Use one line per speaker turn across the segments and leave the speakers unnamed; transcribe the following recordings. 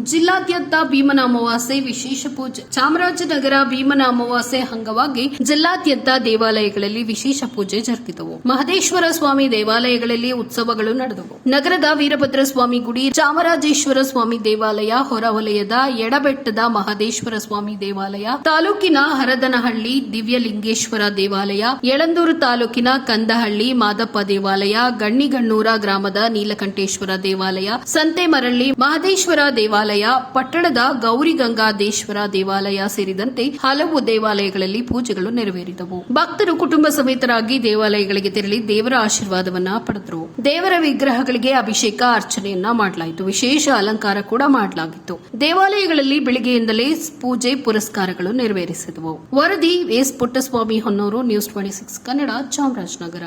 ಜಿಲ್ಲಾದ್ಯಂತ ಭೀಮನ ಅಮಾವಾಸ್ಯೆ ವಿಶೇಷ ಪೂಜೆ, ಚಾಮರಾಜನಗರ ಭೀಮನ ಅಮಾವಾಸ್ಯೆ ಅಂಗವಾಗಿ ಜಿಲ್ಲಾದ್ಯಂತ ದೇವಾಲಯಗಳಲ್ಲಿ ವಿಶೇಷ ಪೂಜೆ ಜರುಗಿದವು. ಮಹದೇಶ್ವರ ಸ್ವಾಮಿ ದೇವಾಲಯಗಳಲ್ಲಿ ಉತ್ಸವಗಳು ನಡೆದವು. ನಗರದ ವೀರಭದ್ರ ಸ್ವಾಮಿ ಗುಡಿ, ಚಾಮರಾಜೇಶ್ವರ ಸ್ವಾಮಿ ದೇವಾಲಯ, ಹೊರವಲಯದ ಎಡಬೆಟ್ಟದ ಮಹದೇಶ್ವರ ಸ್ವಾಮಿ ದೇವಾಲಯ, ತಾಲೂಕಿನ ಹರದನಹಳ್ಳಿ, ದಿವ್ಯಲಿಂಗೇಶ್ವರ ದೇವಾಲಯ, ಯಳಂದೂರು ತಾಲೂಕಿನ ಕಂದಹಳ್ಳಿ, ಮಾದಪ್ಪ ದೇವಾಲಯ, ಗಣ್ಣಿಗಣ್ಣೂರ ಗ್ರಾಮದ ನೀಲಕಂಠೇಶ್ವರ ದೇವಾಲಯ, ಸಂತೆಮರಳ್ಳಿ, ಮಹದೇಶ್ವರ ದೇವಾಲಯ ಪಟ್ಟಣದ ಗೌರಿಗಂಗಾದೇಶ್ವರ ದೇವಾಲಯ ಸೇರಿದಂತೆ ಹಲವು ದೇವಾಲಯಗಳಲ್ಲಿ ಪೂಜೆಗಳು ನೆರವೇರಿದವು. ಭಕ್ತರು ಕುಟುಂಬ ಸಮೇತರಾಗಿ ದೇವಾಲಯಗಳಿಗೆ ತೆರಳಿ ದೇವರ ಆಶೀರ್ವಾದವನ್ನ ಪಡೆದರು. ದೇವರ ವಿಗ್ರಹಗಳಿಗೆ ಅಭಿಷೇಕ, ಅರ್ಚನೆಯನ್ನ ಮಾಡಲಾಯಿತು. ವಿಶೇಷ ಅಲಂಕಾರ ಕೂಡ ಮಾಡಲಾಗಿತ್ತು. ದೇವಾಲಯಗಳಲ್ಲಿ ಬೆಳಿಗ್ಗೆಯಿಂದಲೇ ಪೂಜೆ, ಪುರಸ್ಕಾರಗಳು ನೆರವೇರಿಸಿದವು. ವರದಿ S Puttaswamy Honnur, news twenty six, Kannada Chamarajanagar.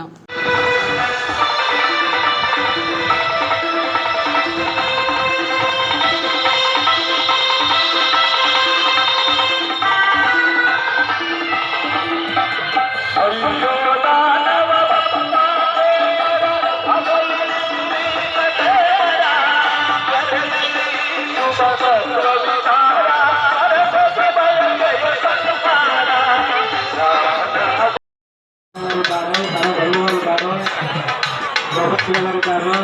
ಇದ್ದಾರೆ ತನ್ನ ಬಲ್ಲವರಿದ್ದಾರೆ ಪ್ರವೃತ್ತಿಗಳರಿದ್ದಾರೆ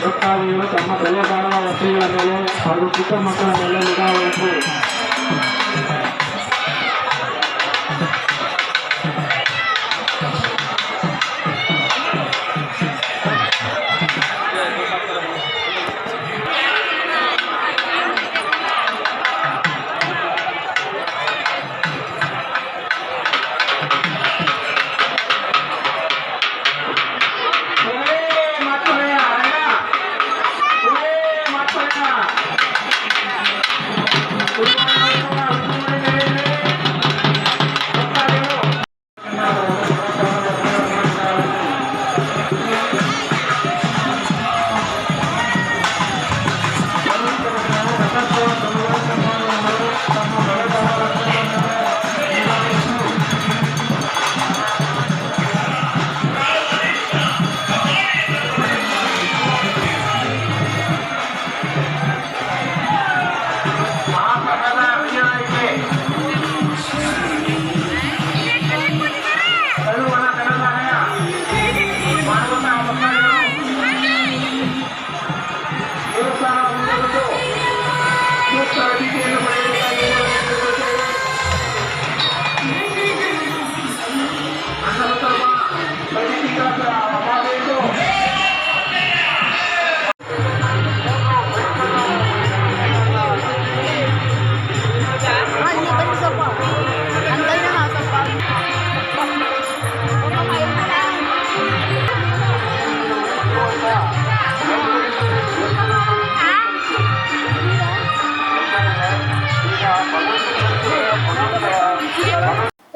ಭಕ್ತಾದಿಗಳು ತಮ್ಮ ಬೆಲೆ ಬಾಳುವ ವಸ್ತುಗಳ ಮೇಲೆ ಹಾಗೂ ಚಿಕ್ಕ ಮಕ್ಕಳ ಮೇಲೆ ನಿಗಾ ವಹಿಸಿ